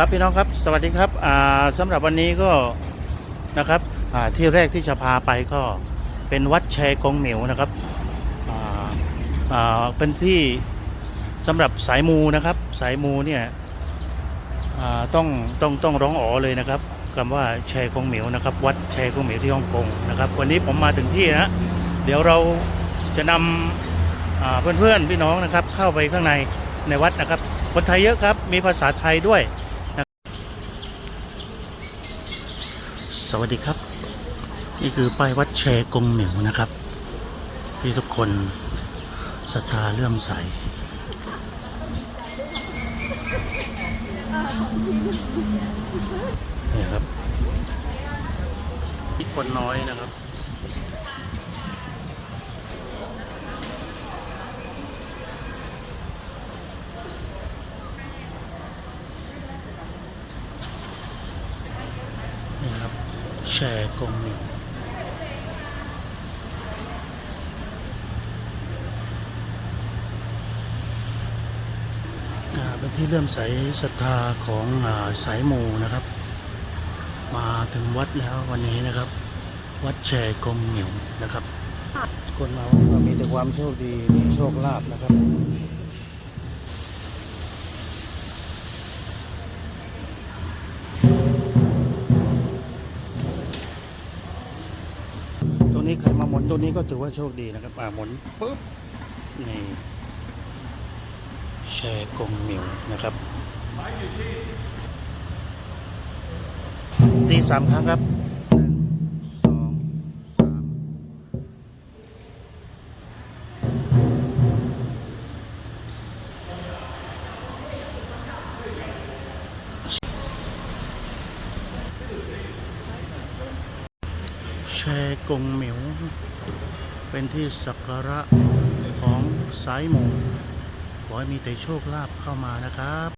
ครับพี่น้องครับสวัสดีครับอ่าสำหรับวันนี้ก็นะครับที่แรกที่จะพาไปก็เป็นวัดแชกงเหมียวนะครับเป็นที่สำหรับสายมูนะครับ สายมูเนี่ยต้องต้องต้องร้องอ๋อเลยนะครับคำว่าแชกงเหมียวนะครับ วัดแชกงเหมียวที่ฮ่องกงนะครับ วันนี้ผมมาถึงที่นะเดี๋ยวเราจะนำอ่าเพื่อนๆพี่น้องนะครับ เข้าไปข้างในในวัดนะครับ คนไทยเยอะครับมีภาษาไทยด้วย สวัสดีครับ นี่คือป้ายวัดแชกงเหมียวนะครับ ที่ทุกคนศรัทธาเลื่อมใส นี่ครับมีคนน้อยนะครับนี่ครับ แชร์กงเหมียวอ่าเป็นที่เลื่มใสศรัทธาของอสายมูนะครับ มาถึงวัดแล้ววันนี้นะครับ วัดแชร์กงเหมียวนะครับ คนมาวันนี้ก็มีแต่ความโชคดีมีโชคลาภนะครับ หมุนตัวนี้ก็ถือว่าโชคดีนะครับอ่าหมุนปุ๊บนี่แชร์กงเหมียวนะครับตีสามครั้งครับ แชกงเหมียวเป็นที่สักการะของสายหมูขอให้มีแต่โชคลาภเข้ามานะครับ